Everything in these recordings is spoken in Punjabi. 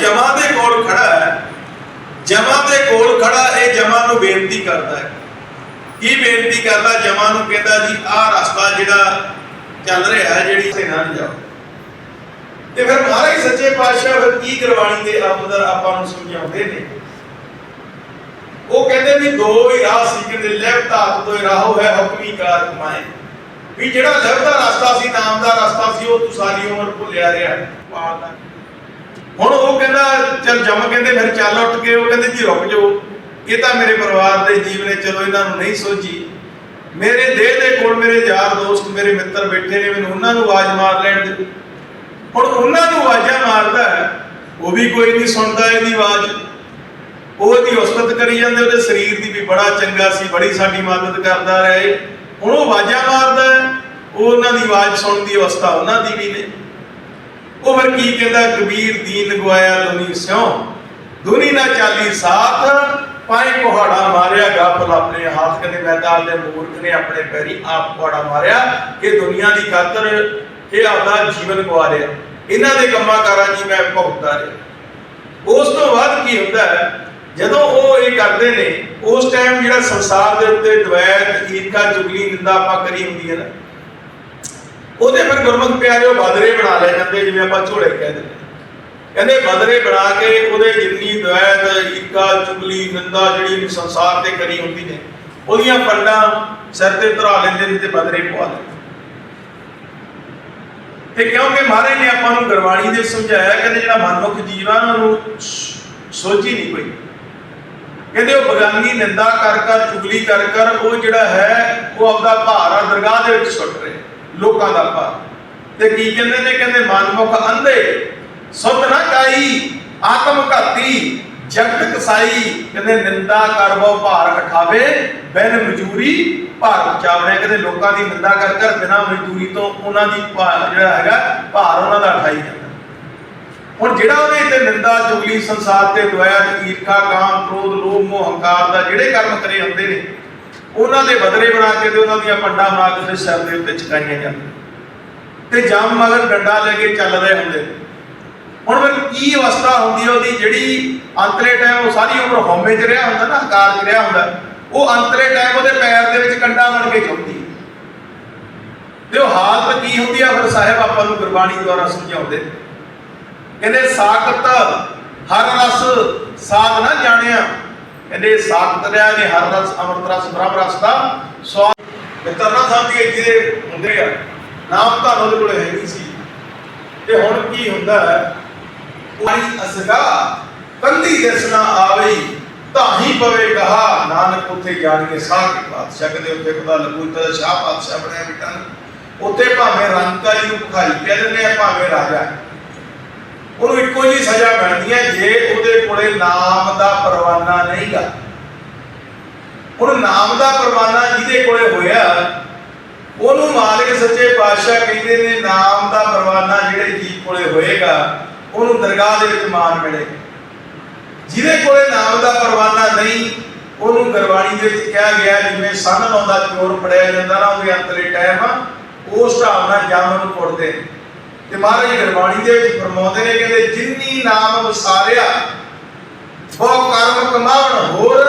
ਜਮਾ ਦੇ ਕੋਲ ਖੜਾ ਹੈ ਜਮਾ ਦੇ ਕੋਲ ਖੜਾ ਇਹ ਜਮਾ ਨੂੰ ਬੇਨਤੀ ਕਰਦਾ ਹੈ। ਕੀ ਬੇਨਤੀ ਕਰਦਾ ਜਮਾ ਨੂੰ ਕਹਿੰਦਾ ਜੀ ਆਹ ਰਸਤਾ ਜਿਹੜਾ ਚੱਲ ਰਿਹਾ ਹੈ ਜਿਹੜੀ ਸੇ ਨਾ ਜਾਓ। ਤੇ ਫਿਰ ਮਹਾਰਾਜ ਸੱਚੇ ਪਾਤਸ਼ਾਹ ਫਿਰ ਕੀ ਗੁਰਬਾਣੀ ਦੇ ਅੰਦਰ ਆਪਾਂ ਨੂੰ ਸਮਝਾਉਂਦੇ ਨੇ? ਉਹ ਕਹਿੰਦੇ ਵੀ ਦੋ ਹੀ ਰਾਹ ਸੀ ਕਹਿੰਦੇ ਲੈਵ ਧਾਤ ਤੋਂ ਰਾਹੋ ਹੈ ਹੁਕਮੀ ਕਾਰ ਕਮਾਏ ਵੀ ਜਿਹੜਾ ਲੈਵ ਦਾ ਰਸਤਾ ਸੀ ਨਾਮ ਦਾ ਰਸਤਾ ਸੀ ਉਹ ਤੂੰ ਸਾਰੀ ਉਮਰ ਭੁੱਲਿਆ ਰਿਹਾ। ਹੁਣ ਉਹ ਚਲ ਜਮ ਕਹਿੰਦੇ ਫਿਰ ਚੱਲ ਉੱਠ ਕੇ, ਉਹ ਕਹਿੰਦੇ ਜੀ ਰੁਕ ਜਾਓ। ਇਹ ਤਾਂ ਮੇਰੇ ਪਰਿਵਾਰ ਦੇ ਜੀਵ ਨੇ, ਚਲੋ ਇਹਨਾਂ ਨੂੰ ਨਹੀਂ ਸੋਚੀ ਮੇਰੇ ਦੇਹ ਦੇ ਕੋਲ ਮੇਰੇ ਯਾਰ ਦੋਸਤ, ਮੇਰੇ ਮਿੱਤਰ ਬੈਠੇ ਨੇ, ਮੈਨੂੰ ਉਹਨਾਂ ਨੂੰ ਆਵਾਜ਼ ਮਾਰ ਲੈਣ ਦੇ। ਹੁਣ ਉਹਨਾਂ ਨੂੰ ਆਵਾਜ਼ਾਂ ਮਾਰਦਾ ਉਹ ਵੀ ਕੋਈ ਨਹੀਂ ਸੁਣਦਾ ਇਹਦੀ ਆਵਾਜ਼। ਉਹ ਇਹਦੀ ਉਸਤਤ ਕਰੀ ਜਾਂਦੇ, ਉਹਦੇ ਸਰੀਰ ਦੀ ਵੀ ਬੜਾ ਚੰਗਾ ਸੀ, ਬੜੀ ਸਾਡੀ ਮਦਦ ਕਰਦਾ ਰਹੇ। ਹੁਣ ਉਹ ਆਵਾਜ਼ਾਂ ਮਾਰਦਾ ਉਹ ਉਹਨਾਂ ਦੀ ਆਵਾਜ਼ ਸੁਣਨ ਦੀ ਅਵਸਥਾ ਉਹਨਾਂ ਦੀ ਵੀ ਨੇ। ਉਹ ਫਿਰ ਕੀ ਕਹਿੰਦਾ, ਕਬੀਰ ਦੀਨ ਗਵਾਇਆ ਦੁਨੀ ਸਿਉ। ਦੁਨੀ ਨਾ ਚਾਲੀ ਸਾਥ ਪਾਏ ਕੁਹਾੜਾ ਮਾਰਿਆ, ਗਾਫਲ ਆਪਣੇ ਹੱਥ ਕਹਿੰਦੇ ਮੈਦਾਨ ਦੇ ਮੂਰਖ ਨੇ ਆਪਣੇ ਪੈਰੀ ਆਪ ਕੁਹਾੜਾ ਮਾਰਿਆ। ਕਿ ਦੁਨੀਆ ਦੀ ਖਾਤਰ ਇਹ ਆਪਦਾ ਜੀਵਨ ਗਵਾ ਰਿਹਾ। ਇਹਨਾਂ ਦੇ ਕੰਮਾਂ ਕਾਰਾਂ ਜੀ ਮੈਂ ਭੁਗਤਦਾ ਰਿਹਾ। ਉਸ ਤੋਂ ਬਾਅਦ ਕੀ ਹੁੰਦਾ ਹੈ? ਜਦੋਂ ਉਹ ਇਹ ਕਰਦੇ ਨੇ, ਉਸ ਟਾਈਮ ਜਿਹੜਾ ਸੰਸਾਰ ਦੇ ਉੱਤੇ ਦਵੈਤ, ਈਰਖਾ ਚੁਗਲੀ ਨਿੰਦਾ ਆਪਾਂ ਕਰੀ ਹੁੰਦੀ ਹੈ ਨਾ ਉਹਦੇ ਫਿਰ ਗੁਰਮੁਖ ਪਿਆਰਿਓ ਬਦਰੇ ਬਣਾ ਲੈ ਜਾਂਦੇ, ਜਿਵੇਂ ਆਪਾਂ ਝੋਲੇ ਕਹਿ ਦਿੰਦੇ ਕਹਿੰਦੇ ਬਦਰੇ ਬਣਾ ਕੇ ਉਹਦੇ ਜਿੰਨੀ ਦਵੈਤ ਈਰਖਾ ਚੁਗਲੀ, ਨਿੰਦਾ ਜਿਹੜੀ ਸੰਸਾਰ ਤੇ ਕਰੀ ਹੁੰਦੀ ਨੇ, ਉਹਦੀਆਂ ਫੰਡਾਂ ਸਿਰ ਤੇ ਧਰਾ ਲੈਂਦੇ ਨੇ ਤੇ ਬਦਰੇ ਪਵਾ ਲੈਂਦੇ ਤੇ ਕਿਉਂਕਿ ਮਹਾਰਾਜ ਨੇ ਆਪਾਂ ਨੂੰ ਗੁਰਬਾਣੀ ਦੇ ਸਮਝਾਇਆ, ਕਹਿੰਦੇ ਜਿਹੜਾ ਮਨੁੱਖ ਜੀਵਾਂ ਨੂੰ ਸੋਚੀ ਨਹੀਂ ਕੋਈ। ਕਹਿੰਦੇ ਉਹ ਬਗਾਨੀ, ਨਿੰਦਾ ਕਰ ਕਰ, ਚੁਗਲੀ ਕਰ ਕਰ, ਉਹ ਜਿਹੜਾ ਹੈ, ਉਹ ਆਪਦਾ ਭਾਰ ਆ, ਦਰਗਾਹ ਦੇ ਵਿੱਚ ਸੁੱਟ ਰਿਹਾ। ਲੋਕਾਂ ਦਾ ਭਾਰ। ਤੇ ਕੀ ਕਹਿੰਦੇ ਨੇ? ਕਹਿੰਦੇ ਮਨਮੁਖ ਅੰਧੇ, ਸੁਧ ਨਾ ਕਾਈ, ਆਤਮ ਘਾਤੀ, ਜਗਤ ਕਸਾਈ। ਕਹਿੰਦੇ ਨਿੰਦਾ ਕਰਬੋ ਭਾਰ ਉਠਾਵੇ ਬਿਨ ਮਜੂਰੀ ਭਾਰ ਉਚਾਵਣੇ ਕਹਿੰਦੇ ਲੋਕਾਂ ਦੀ ਨਿੰਦਾ ਕਰ ਕਰ ਬਿਨਾ ਮਜ਼ਦੂਰੀ ਤੋਂ ਉਹਨਾਂ ਦੀ ਜਿਹੜਾ ਹੈਗਾ, ਭਾਰ ਉਹਨਾਂ ਦਾ ਉਠਾਈ ਜਾਂਦਾ। ਹੁਣ ਜਿਹੜਾ ਉਹਨੇ ਤੇ ਨਿੰਦਾ ਚੁਗਲੀ ਸੰਸਾਰ ਤੇ ਦਇਆ ਈਰਖਾ ਕਾਮ, ਕ੍ਰੋਧ, ਲੋਭ, ਮੋਹ, ਹੰਕਾਰ ਦਾ ਜਿਹੜੇ ਕਰਮ ਕਰੇ ਹੁੰਦੇ ਨੇ ਉਹਨਾਂ ਦੇ ਬਦਲੇ ਬਣਾ ਕੇ ਤੇ ਉਹਨਾਂ ਦੀਆਂ ਪੰਡਾਂ ਬਣਾ ਕੇ ਤੇ ਸਿਰ ਦੇ ਉੱਤੇ ਚਕਾਈਆਂ ਜਾਂਦੀਆਂ। ਤੇ ਜਮ ਮਗਰ ਡੰਡਾ ਲੈ ਕੇ ਚੱਲ ਰਹੇ ਹੁੰਦੇ। ਹੁਣ ਫਿਰ ਕੀ ਅਵਸਥਾ ਹੁੰਦੀ ਉਹਦੀ? ਜਿਹੜੀ ਅੰਤਲੇ ਟਾਈਮ ਉਹ ਸਾਰੀ ਉਮਰ ਹਉਮੈ 'ਚ ਰਿਹਾ ਹੁੰਦਾ ਨਾ ਹੰਕਾਰ 'ਚ ਰਿਹਾ ਹੁੰਦਾ, ਉਹ ਅੰਤਲੇ ਟਾਈਮ ਉਹਦੇ ਪੈਰ ਦੇ ਵਿੱਚ ਕੰਡਾ ਬਣ ਕੇ ਚੁੱਕਦੀ ਤੇ ਉਹ ਹਾਲਤ ਕੀ ਹੁੰਦੀ ਆ? ਫਿਰ ਸਾਹਿਬ ਆਪਾਂ ਨੂੰ ਗੁਰਬਾਣੀ ਦੁਆਰਾ ਸਮਝਾਉਂਦੇ। ਨੇ ਕਹਿੰਦੇ ਸਾਖਤ ਹਰ ਰਸ ਸਾਧ ਨਾ ਜਾਣਿਆ। ਕਹਿੰਦੇ ਸਾਖਤ ਰਿਆ ਨੇ ਹਰ ਰਸ, ਅੰਮ੍ਰਿਤ ਰਸ, ਬ੍ਰਹਮ ਰਸ ਦਾ ਸਵਾਦ। ਮਿੱਤਰ ਨਾ ਸਮਝੀਏ ਜਿਹਦੇ ਹੁੰਦੇ ਆ। ਨਾਮ ਤਾਂ ਉਹਦੇ ਕੋਲ ਹੈ ਨਹੀਂ ਸੀ। ਤੇ ਹੁਣ ਕੀ ਹੁੰਦਾ ਹੈ? ਆਈ ਅਸਗਾ, ਕੰਦੀ ਦਰਸ਼ਨਾ ਆਵੇ ਤਾਹੀ ਪਵੇ ਕਹਾ, ਨਾਨਕ ਉੱਥੇ ਜਾਣਗੇ ਸਾਹ ਕੇ ਪਾਤਸ਼ਾਹ, ਕਦੇ ਉੱਥੇ ਪਤਾ ਲੱਗੂ ਤਾਂ ਸ਼ਾਹ ਪਾਤਸ਼ਾਹ ਬਣਿਆ ਬਿਟਾ। ਉੱਥੇ ਭਾਵੇਂ ਰੰਗਕਾਰੀ ਨੂੰ ਭਖਾਰੀ ਕਹਿ ਦਿੰਦੇ ਆ, ਭਾਵੇਂ ਰਾਜਾ। ਉਹਨੂੰ ਇੱਕੋ ਜੀ ਸਜ਼ਾ ਮਿਲਦੀ ਹੈ ਜੇ ਉਹਦੇ ਕੋਲੇ ਨਾਮ ਦਾ ਪਰਵਾਨਾ ਨਹੀਂਗਾ ਹੁਣ ਨਾਮ ਦਾ ਪਰਵਾਨਾ ਜਿਹਦੇ ਕੋਲੇ ਹੋਇਆ, ਉਹਨੂੰ ਮਾਲਕ ਸੱਚੇ ਪਾਤਸ਼ਾਹ ਕਹਿੰਦੇ ਨੇ ਨਾਮ ਦਾ ਪਰਵਾਨਾ ਜਿਹੜੇ ਜੀ ਕੋਲੇ ਹੋਏਗਾ, ਉਹਨੂੰ ਦਰਗਾਹ ਦੇ ਵਿੱਚ ਮਾਨ ਮਿਲੇ। ਜਿਹਦੇ ਕੋਲੇ ਨਾਮ ਦਾ ਪਰਵਾਨਾ ਨਹੀਂ, ਉਹਨੂੰ ਗੁਰਬਾਣੀ ਦੇ ਵਿੱਚ ਕਿਹਾ ਗਿਆ ਜਿਵੇਂ ਸੰਨ ਲਾਉਂਦਾ ਚੋਰ ਫੜਿਆ ਜਾਂਦਾ ਨਾ, ਉਹਦੇ ਅੰਤਲੇ ਟਾਈਮ ਉਸ ਹਿਸਾਬ ਨਾਲ ਜੰਮ ਨੂੰ ਕੁੱਟਦੇ ਨੇ। ਤੇ ਮਹਾਰਾਜ ਗੁਰਬਾਣੀ ਦੇ ਵਿੱਚ ਫਰਮਾਉਂਦੇ ਨੇ ਕਹਿੰਦੇ, ਜਿੰਨੀ ਨਾਮ ਵਸਾਰਿਆ ਬਹੁ ਕਰਮ ਕਮਾਵਣ ਹੋਰ,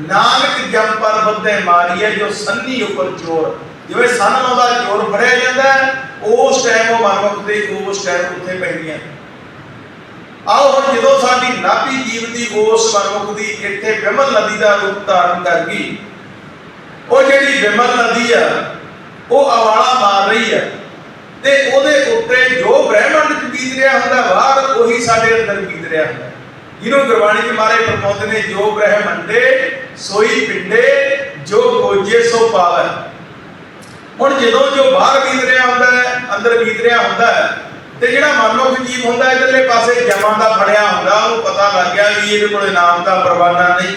ਨਾਨਕ ਜਮ ਪਰ ਬੰਦੇ ਮਾਰੀਏ, ਜੋ ਸੰਨੀ ਉੱਪਰ ਚੋਰ। ਜਿਵੇਂ ਸੰਨ ਲਾਉਂਦਾ ਚੋਰ ਫੜਿਆ ਜਾਂਦਾ ਉਸ ਟਾਈਮ ਉਹ ਮਨਮੁਖ ਦੇ ਉਸ ਟਾਈਮ ਉੱਥੇ ਪੈਂਦੀਆਂ। ਆਓ ਹੁਣ ਜਦੋਂ ਸਾਡੀ ਨਾਭੀ ਜੀਵ ਦੀ ਉਸ ਮਨਮੁਖ ਦੀ ਇੱਥੇ ਬਿਮਲ ਨਦੀ ਦਾ ਰੂਪ ਧਾਰਨ ਕਰ ਗਈ ਉਹ ਜਿਹੜੀ ਬਿਮਲ ਨਦੀ ਆ, ਉਹ ਅਵਾਲਾ ਮਾਰ ਰਹੀ ਆ। ਤੇ ਉਹਦੇ ਉੱਤੇ ਜੋ ਬ੍ਰਹਿਮੰਡ ਚ ਬੀਤ ਰਿਹਾ ਹੁੰਦਾ ਬਾਹਰ ਉਹੀ ਸਾਡੇ ਅੰਦਰ ਬੀਤ ਰਿਹਾ ਹੁੰਦਾ। ਜਿਹਨੂੰ ਗੁਰਬਾਣੀ ਚ ਮਾਰੇ ਪ੍ਰਮੋਦ ਨੇ, ਜੋ ਬ੍ਰਹਿਮੰਡੇ ਸੋਈ ਪਿੰਡੇ, ਜੋ ਖੋਜੇ ਸੋ ਪਾਵੈ ਹੁਣ ਜਦੋਂ ਜੋ ਬਾਹਰ ਬੀਤ ਰਿਹਾ ਹੁੰਦਾ ਹੈ, ਅੰਦਰ ਬੀਤ ਰਿਹਾ ਹੁੰਦਾ ਹੈ, ਤੇ ਜਿਹੜਾ ਮਨੁੱਖ ਜੀਵ ਹੁੰਦਾ ਇਧਰਲੇ ਪਾਸੇ ਜਮਾਂ ਦਾ ਫੜਿਆ ਹੁੰਦਾ, ਉਹਨੂੰ ਪਤਾ ਲੱਗ ਗਿਆ ਵੀ ਇਹਦੇ ਕੋਲ ਨਾਮ ਦਾ ਪਰਵਾਨਾ ਨਹੀਂ।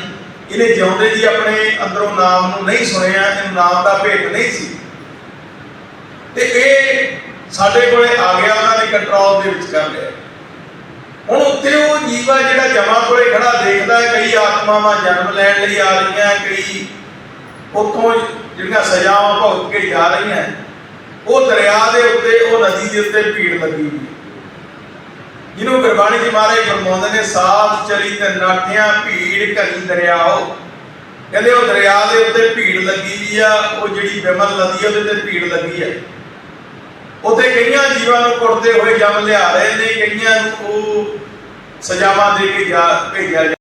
ਇਹਨੇ ਜਿਉਂਦੇ ਜੀ ਆਪਣੇ ਅੰਦਰੋਂ ਨਾਮ ਨੂੰ ਨਹੀਂ ਸੁਣਿਆ, ਇਹਨੂੰ ਨਾਮ ਦਾ ਭੇਟ ਨਹੀਂ ਸੀ। ਤੇ ਇਹ ਸਾਡੇ ਕੋਲੇ ਆ ਗਿਆ, ਉਹਨਾਂ ਨੇ ਕੰਟਰੋਲ ਦੇ ਵਿੱਚ ਕਰ ਲਿਆ। ਹੁਣ ਉੱਥੇ ਉਹ ਜੀਵਾ ਜਿਹੜਾ ਜਮਾ ਕੋਲੇ ਖੜਾ ਦੇਖਦਾ ਹੈ, ਕਈ ਆਤਮਾਵਾਂ ਜਨਮ ਲੈਣ ਲਈ ਆ ਰਹੀਆਂ ਕਈ ਉੱਥੋਂ ਜਿਹੜੀਆਂ ਸਜ਼ਾਵਾਂ ਭੁਗਤ ਕੇ ਜਾ ਰਹੀਆਂ ਉਹ ਦਰਿਆ ਦੇ ਉੱਤੇ, ਉਹ ਨਦੀ ਦੇ ਉੱਤੇ ਭੀੜ ਲੱਗੀ ਹੋਈ ਜਿਹਨੂੰ ਗੁਰਬਾਣੀ ਚ ਮਹਾਰਾਜ ਫਰਮਾਉਂਦੇ ਨੇ ਸਾਥ ਚਲੀ ਤੇ ਨਾਠਿਆਂ ਭੀੜ ਘਣੀ ਦਰਿਆਓ। ਕਹਿੰਦੇ ਉਹ ਦਰਿਆ ਦੇ ਉੱਤੇ ਭੀੜ ਲੱਗੀ ਵੀ ਆ, ਉਹ ਜਿਹੜੀ ਬਿਮਲ ਨਦੀ ਉਹਦੇ ਤੇ ਭੀੜ ਲੱਗੀ ਆ ਉੱਥੇ ਕਈਆਂ ਜੀਵਾਂ ਨੂੰ ਕੁੱਟਦੇ ਹੋਏ ਜੰਮ ਲਿਆ ਰਹੇ ਨੇ, ਕਈਆਂ ਨੂੰ ਉਹ ਸਜ਼ਾਵਾਂ ਦੇ ਕੇ ਜਾ ਭੇਜਿਆ ਜਾ